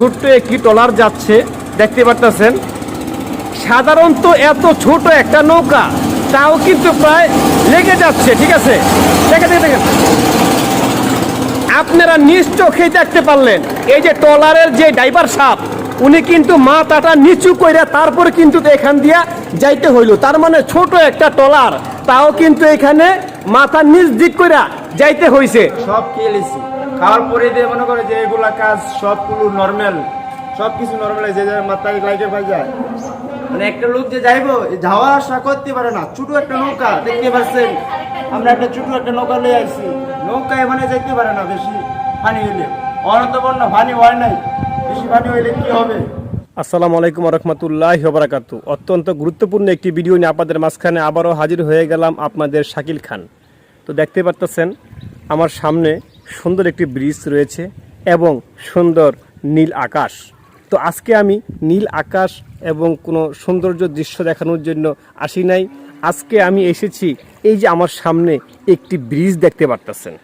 ছোট্ট একটি ট্রলার যাচ্ছে, দেখতে পারতেছেন। সাধারণত এত ছোট একটা নৌকা, তাও কিন্তু প্রায় লেগে যাচ্ছে, ঠিক আছে? দেখে দেখে দেখেন। আপনারা নিজ চোখেই দেখতে পারলেন, এই যে ট্রলারের যে ড্রাইভার সাপ উনি কিন্তু মাথাটা নিচু কইরা তারপর কিন্তু এখান দিয়া যাইতে হইল। তার মানে ছোট একটা ট্রলার, তাও কিন্তু এখানে মাথা নিচ দিক কইরা যাইতে হইছে। সব খেয়ে লিছি? খাওয়ার পরে দিয়ে মনে করে যে এগুলা কাজ সবগুলো নর্মাল সব কিছু নর্মাল যে যার মাথায় লাইটে পাই যায়। মানে একটা লোক যে যাইবো যাওয়া আসা করতে পারে না। ছোট একটা নৌকা, দেখতে পাচ্ছেন? আমরা একটা ছোট একটা নৌকা লিয়ে আইছি। নৌকায় মানে যাইতে পারে না, বেশি পানি হইলে। অনন্তপূর্ণ পানি হয় নাই। বেশি পানি হইলে কি হবে? আসসালামু আলাইকুম রহমতুল্লাহ বারাকাতু অত্যন্ত গুরুত্বপূর্ণ একটি ভিডিও নিয়ে আপনাদের মাঝখানে আবারও হাজির হয়ে গেলাম আপনাদের শাকিল খান। তো দেখতে পারতেছেন, আমার সামনে সুন্দর একটি ব্রিজ রয়েছে এবং সুন্দর নীল আকাশ। তো আজকে আমি নীল আকাশ এবং কোনো সৌন্দর্য দৃশ্য দেখানোর জন্য আসি নাই। আজকে আমি এসেছি এই যে আমার সামনে একটি ব্রিজ দেখতে পারতেছেন।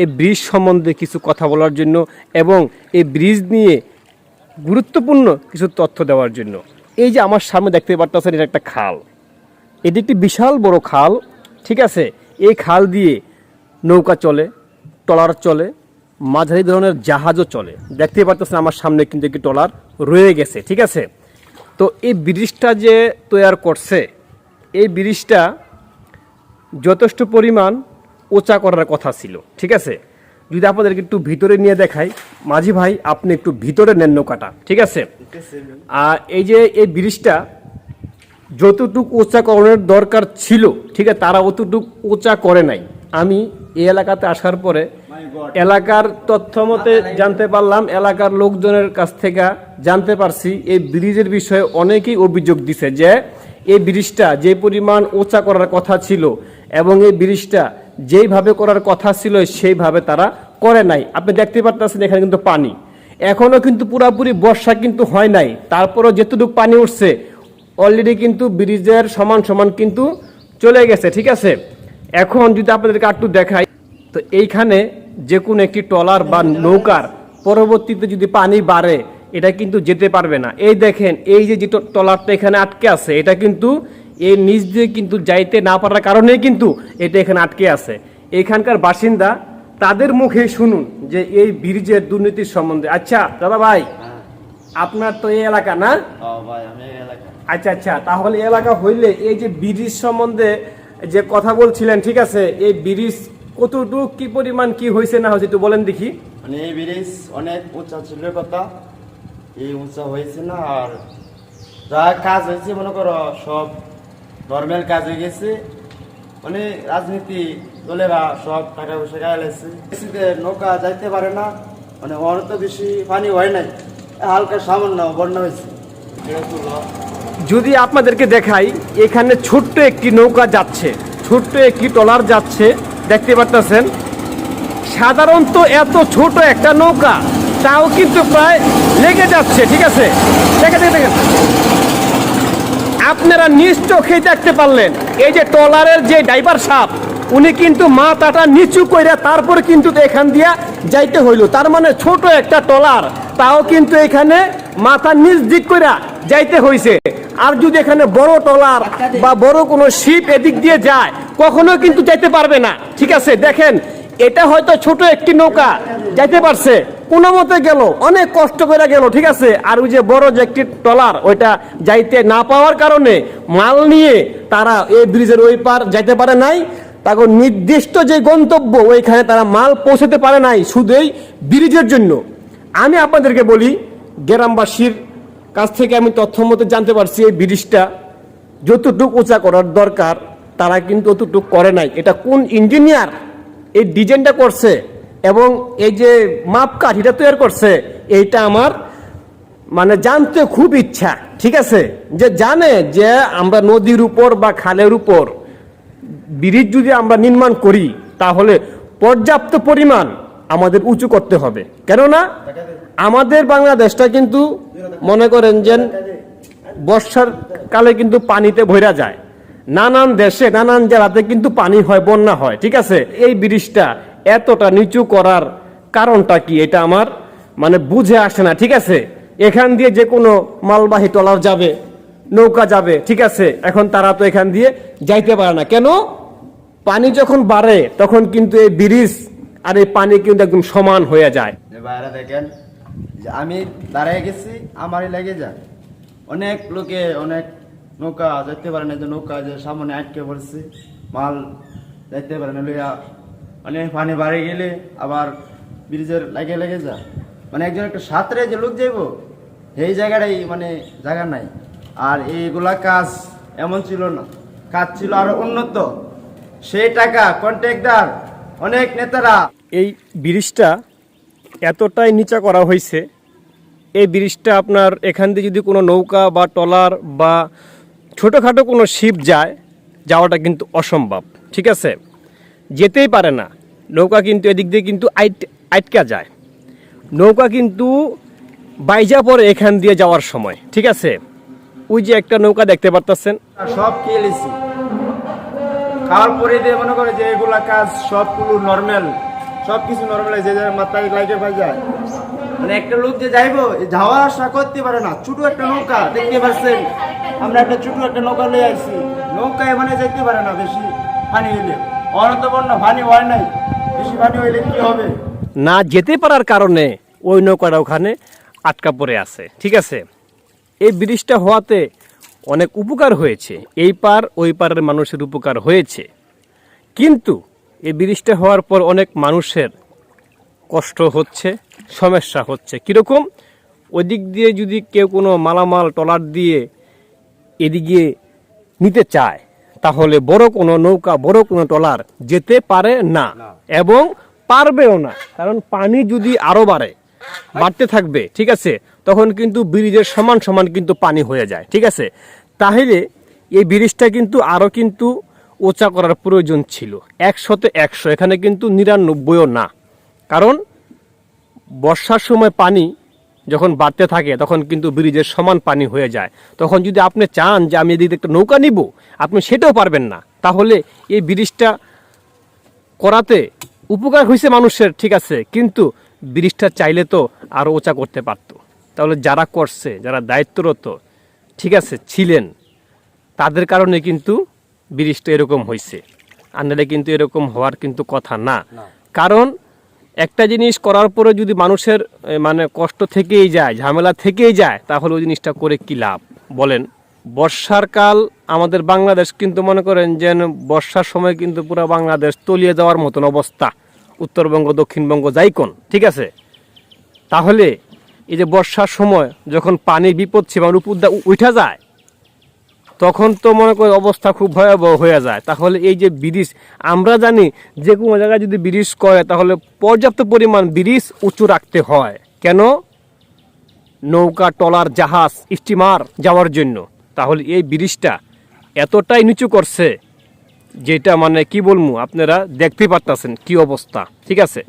এই ব্রিজ সম্বন্ধে কিছু কথা বলার জন্য এবং এই ব্রিজ নিয়ে গুরুত্বপূর্ণ কিছু তথ্য দেওয়ার জন্য। এই যে আমার সামনে দেখতে পারতেছেন, এটা একটা খাল। এটি একটি বিশাল বড় খাল, ঠিক আছে? এই খাল দিয়ে নৌকা চলে। ট্রলার চলে, মাঝারি ধরনের জাহাজও চলে। দেখতে পারতেছেন আমার সামনে কিন্তু একটি ট্রলার রয়ে গেছে, ঠিক আছে? তো এই ব্রিজটা যে তৈয়ার করছে, এই ব্রিজটা যথেষ্ট পরিমাণ ওচা করার কথা ছিল, ঠিক আছে? যদি আপনাদেরকে একটু ভিতরে নিয়ে দেখাই, মাঝি ভাই, আপনি একটু ভিতরে নেন নৌকাটা, ঠিক আছে? আর এই যে এই ব্রিজটা যতটুকু উঁচাকরণের দরকার ছিল, ঠিক আছে, তারা অতটুকু ওচা করে নাই। আমি এই এলাকাতে আসার পরে এলাকার তথ্য মতে জানতে পারলাম, এলাকার লোকজনের কাছ থেকে জানতে পারছি, এই ব্রিজের বিষয়ে অনেকেই অভিযোগ দিছে যে এই ব্রিজটা যে পরিমাণ উঁচা করার কথা ছিল এবং এই ব্রিজটা যেইভাবে করার কথা ছিল সেইভাবে তারা করে নাই। আপনি দেখতে পারতেছেন এখানে কিন্তু পানি। এখনও কিন্তু পুরাপুরি বর্ষা কিন্তু হয় নাই। তারপরও যেতটুকু পানি উঠছে অলরেডি কিন্তু ব্রিজের সমান সমান কিন্তু চলে গেছে, ঠিক আছে? এখন যদি আপনাদেরকে আর একটু দেখাই তো এইখানে যে কোনো একটি ট্রলার বা নৌকার পরবর্তীতে যদি পানি বাড়ে এটা কিন্তু যেতে পারবে না। এই দেখেন এই যে যে ট্রলারটা এখানে আটকে আছে এটা কিন্তু এই নিচ দিয়ে কিন্তু যাইতে না পারার কারণে কিন্তু এটা এখানে আটকে আছে। এখানকার বাসিন্দা তাদের মুখে শুনুন যে এই ব্রিজের দুর্নীতির সম্বন্ধে। আচ্ছা দাদা ভাই আপনার তো এই এলাকা না? আচ্ছা আচ্ছা তাহলে এলাকা হইলে এই যে ব্রিজ সম্বন্ধে যে কথা বলছিলেন ঠিক আছে এই ব্রিজ কতটুকু কি পরিমাণ কি হয়েছে না হয়েছে একটু বলেন দেখি। মানে এই ব্রিজ অনেক উঁচা ছিল কথা এই উঁচা হয়েছে না আর যা কাজ হয়েছে মনে করো সব নর্মাল কাজ হয়ে গেছে মানে রাজনীতি দলেরা সব টাকা পয়সা গায়ে গাইলেছে নৌকা যাইতে পারে না মানে অনেক বেশি পানি হয় নাই হালকা সামান্য বন্যা হয়েছে। এটা তো। যদি আপনাদেরকে দেখাই, এখানে ছোট্ট একটি নৌকা যাচ্ছে, ছোট্ট একটি টলার যাচ্ছে, দেখতে পারতেছেন? সাধারণত এত ছোট একটা নৌকা, তাও কিন্তু প্রায় লেগে যাচ্ছে, ঠিক আছে? আপনারা নিজ চোখেই দেখতে পারলেন, এই যে টলারের যে ড্রাইভার সাপ উনি কিন্তু মাথাটা নিচু কইরা তারপর কিন্তু এখান দিয়া যাইতে হইল। তার মানে ছোট একটা ট্রলার তাও কিন্তু এখানে মাথা নিচ দিক কইরা যাইতে হইছে। আর যদি এখানে বড় ট্রলার বা বড় কোনো শিপ এদিক দিয়ে যায়, কখনো কিন্তু যাইতে পারবে না। ঠিক আছে, দেখেন, এটা হয়তো ছোট একটি নৌকা, যাইতে পারছে। কোনো মতে গেল, অনেক কষ্ট করে গেল, ঠিক আছে? আর ওই যে বড় যে একটি ট্রলার ওইটা যাইতে না পাওয়ার কারণে মাল নিয়ে তারা এই ব্রিজের ওই পার যাইতে পারে নাই। তারপর নির্দিষ্ট যে গন্তব্য, ওইখানে তারা মাল পৌঁছাতে পারে নাই, শুধু এই ব্রিজের জন্য। আমি আপনাদেরকে বলি, গ্রামবাসীর কাছ থেকে আমি তথ্য মতে জানতে পারছি এই ব্রিজটা যতটুকু উঁচা করার দরকার, তারা কিন্তু অতটুকু করে নাই। এটা কোন ইঞ্জিনিয়ার এই ডিজাইনটা করছে এবং এই যে মাপকাঠিটা তৈরি করছে, এইটা আমার মানে জানতে খুব ইচ্ছা, ঠিক আছে? যে জানে যে আমরা নদীর উপর বা খালের উপর ব্রিজ যদি আমরা নির্মাণ করি, তাহলে পর্যাপ্ত পরিমাণ আমাদের উঁচু করতে হবে। কেননা আমাদের বাংলাদেশটা কিন্তু মনে করেন যে বর্ষার কালে কিন্তু পানিতে ভরা যায়। নানান দেশে, নানান জেলাতে কিন্তু পানি হয়, বন্যা হয়, ঠিক আছে? এই ব্রিজটা এতটা নিচু করার কারণটা কি? এটা আমার মানে বুঝে আসে না, ঠিক আছে? এখান দিয়ে যে কোনো মালবাহী ট্রলার যাবে, নৌকা যাবে, ঠিক আছে? এখন তারা তো এখান দিয়ে যাইতে পারে না। কেন? পানি যখন বাড়ে, তখন কিন্তু এই ব্রিজ আর এই পানি কিন্তু একদম সমান হয়ে যায়। বাইরে দেখেন, যে আমি দাঁড়িয়ে গেছি, আমারই লেগে যায়। অনেক লোকে অনেক নৌকা যেতে পারে না, যে নৌকা যে সামনে আটকে পড়ছে, মাল যেতে পারে না, লইয়া অনেক পানি বাড়ে গেলে আবার ব্রিজের লাগে লেগে যায়। মানে একজন একটা সাঁতরে যে লোক যাইব এই জায়গাটাই মানে জায়গা নাই। আর এইগুলা কাজ এমন ছিল না, কাজ ছিল আরও উন্নত। সেই টাকা কন্ট্রাক্টর অনেক নেতারা। এই ব্রিজটা এতটাই নিচা করা হয়েছে। এই ব্রিজটা আপনার এখান দিয়ে যদি কোনো নৌকা বা ট্রলার বা ছোটোখাটো কোনো শিপ যায় যাওয়াটা কিন্তু অসম্ভব ঠিক আছে? যেতেই পারে না। নৌকা কিন্তু এদিক দিয়ে কিন্তু আইট আটকা যায়। নৌকা কিন্তু বাইজা পরে এখান দিয়ে যাওয়ার সময় ঠিক আছে? ওই যে একটা নৌকা দেখতে পারতেছেন। সব খেয়ে লিছি? খাওয়ার পরে দিয়ে মনে করে যে এগুলা কাজ সবগুলো নর্মাল সব কিছু নর্মাল যে যার মাথায় লাইটে পাই যায়। মানে একটা লোক যে যাইবো যাওয়া আসা করতে পারে না। ছোট একটা নৌকা, দেখতে পাচ্ছেন? আমরা একটা ছোট একটা নৌকা লয়ে আসছি। নৌকায় মানে যেতে পারে না বেশি পানি হইলে। অনন্তবর্ণ পানি হয় নাই। বেশি পানি হইলে কি হবে? না যেতে পারার কারণে ওই নৌকাটা ওখানে আটকা পড়ে আছে। ঠিক আছে? এই ব্রিজটা হওয়াতে অনেক উপকার হয়েছে। এই পার ওই পারের মানুষের উপকার হয়েছে। কিন্তু এই ব্রিজটা হওয়ার পর অনেক মানুষের কষ্ট হচ্ছে সমস্যা হচ্ছে। কীরকম? ওদিক দিয়ে যদি কেউ কোনো মালামাল টলার দিয়ে এদিকে নিতে চায় তাহলে বড় কোনো নৌকা বড় কোনো ট্রলার যেতে পারে না এবং পারবেও না। কারণ পানি যদি আরও বাড়ে বাড়তে থাকবে ঠিক আছে? তখন কিন্তু ব্রিজের সমান সমান কিন্তু পানি হয়ে যায়, ঠিক আছে? তাহলে এই ব্রিজটা কিন্তু আরও কিন্তু ওচা করার প্রয়োজন ছিল, একশোতে একশো, এখানে কিন্তু নিরানব্বইও না। কারণ বর্ষার সময় পানি যখন বাড়তে থাকে, তখন কিন্তু ব্রিজের সমান পানি হয়ে যায়। তখন যদি আপনি চান যে আমি এদিকে একটা নৌকা নিব, আপনি সেটাও পারবেন না। তাহলে এই ব্রিজটা করাতে উপকার হয়েছে মানুষের, ঠিক আছে? কিন্তু ব্রিজটা চাইলে তো আরও ওচা করতে পারতো। তাহলে যারা করছে যারা দায়িত্বরত ঠিক আছে ছিলেন তাদের কারণে কিন্তু ব্রিজটা এরকম হয়েছে নাহলে কিন্তু এরকম হওয়ার কিন্তু কথা না। কারণ একটা জিনিস করার পরে যদি মানুষের মানে কষ্ট থেকেই যায় ঝামেলা থেকেই যায় তাহলে ওই জিনিসটা করে কি লাভ? বলেন বর্ষার কাল আমাদের বাংলাদেশ কিন্তু মনে করেন যে বর্ষার সময় কিন্তু পুরো বাংলাদেশ তলিয়ে যাওয়ার মতন অবস্থা। উত্তরবঙ্গ দক্ষিণবঙ্গ যাইকোন ঠিক আছে? তাহলে এই যে বর্ষার সময় যখন পানির বিপদ সীমার উপর উঠা যায়, তখন তো মনে করি অবস্থা খুব ভয়াবহ হয়ে যায়। তাহলে এই যে ব্রিজ আমরা জানি যে কোনো জায়গায় যদি ব্রিজ করে, তাহলে পর্যাপ্ত পরিমাণ ব্রিজ উঁচু রাখতে হয়। কেন? নৌকা টলার জাহাজ, স্টিমার যাওয়ার জন্য। তাহলে এই ব্রিজটা এতটাই নিচু করছে, যেটা মানে কি বলব, আপনারা দেখতে পারতেছেন কি অবস্থা। ঠিক আছে?